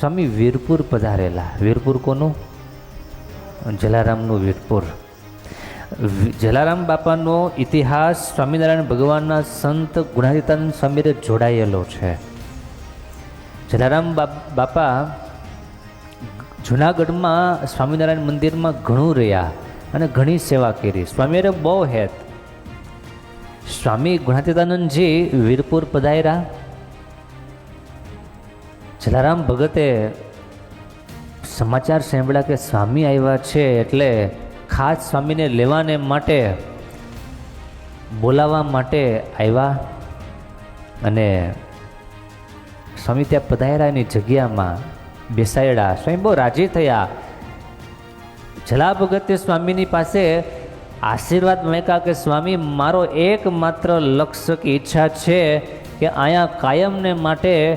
સ્વામી વીરપુર પધારેલા. વીરપુર કોનું? જલારામનું વીરપુર. જલારામ બાપાનો ઇતિહાસ સ્વામિનારાયણ ભગવાનના સંત ગુણાતીતાનંદ સ્વામીને જોડાયેલો છે. જલારામ બાપ- જુનાગઢમાં સ્વામિનારાયણ મંદિરમાં ઘણું રહ્યા અને ઘણી સેવા કરી. સ્વામીએ બહુ હેત. સ્વામી ગુણાતીતાનંદજી વીરપુર પધાર્યા. જલારામ, ભગતે સમાચાર સાંભળ્યા કે સ્વામી આવ્યા છે એટલે ખાસ સ્વામીને લેવાને માટે બોલાવવા માટે આવ્યા અને સ્વામી ત્યાં પધાર્યા જગ્યામાં બેસાડ્યા. સ્વામી બહુ રાજી થયા. જલા ભગતે સ્વામીની પાસે આશીર્વાદ મેકા કે, સ્વામી, મારો એકમાત્ર લક્ષ્ય કે ઈચ્છા છે કે અહીંયા કાયમને માટે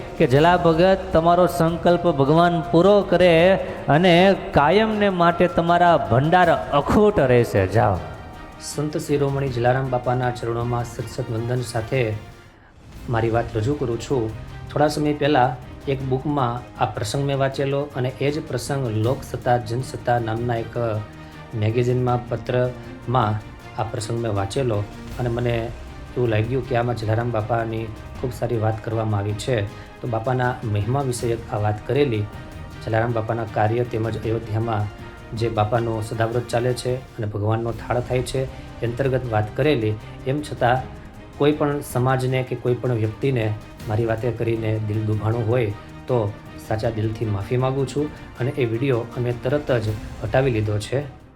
કે જલા ભગત, તમારો સંકલ્પ ભગવાન પૂરો કરે અને કાયમને માટે તમારા ભંડાર અખૂટ રહેશે. જાઓ. સંત શિરોમણી જલારામ બાપાના ચરણોમાં સત્સત વંદન સાથે મારી વાત રજૂ કરું છું. થોડા સમય પહેલાં એક બુકમાં આ પ્રસંગ મેં વાંચેલો અને એ જ પ્રસંગ લોકસત્તા જનસત્તા નામના એક મેગેઝિનમાં, પત્રમાં આ પ્રસંગ મેં વાંચેલો અને મને એવું લાગ્યું કે આમાં જલારામ બાપાની ખૂબ સારી વાત કરવામાં આવી છે. તો બાપાના મહિમા વિષયક આ વાત કરેલી. જલારામ બાપાના કાર્ય તેમજ અયોધ્યામાં જે બાપાનો સદાવ્રત ચાલે છે અને ભગવાનનો થાળ થાય છે એ અંતર્ગત વાત કરેલી. એમ છતાં કોઈ પણ સમાજને કે કોઈ પણ વ્યક્તિને મારી વાતે કરીને દિલ દુભાણું હોય તો સાચા દિલથી માફી માગું છું અને એ વીડિયો અમે તરત જ હટાવી લીધો છે.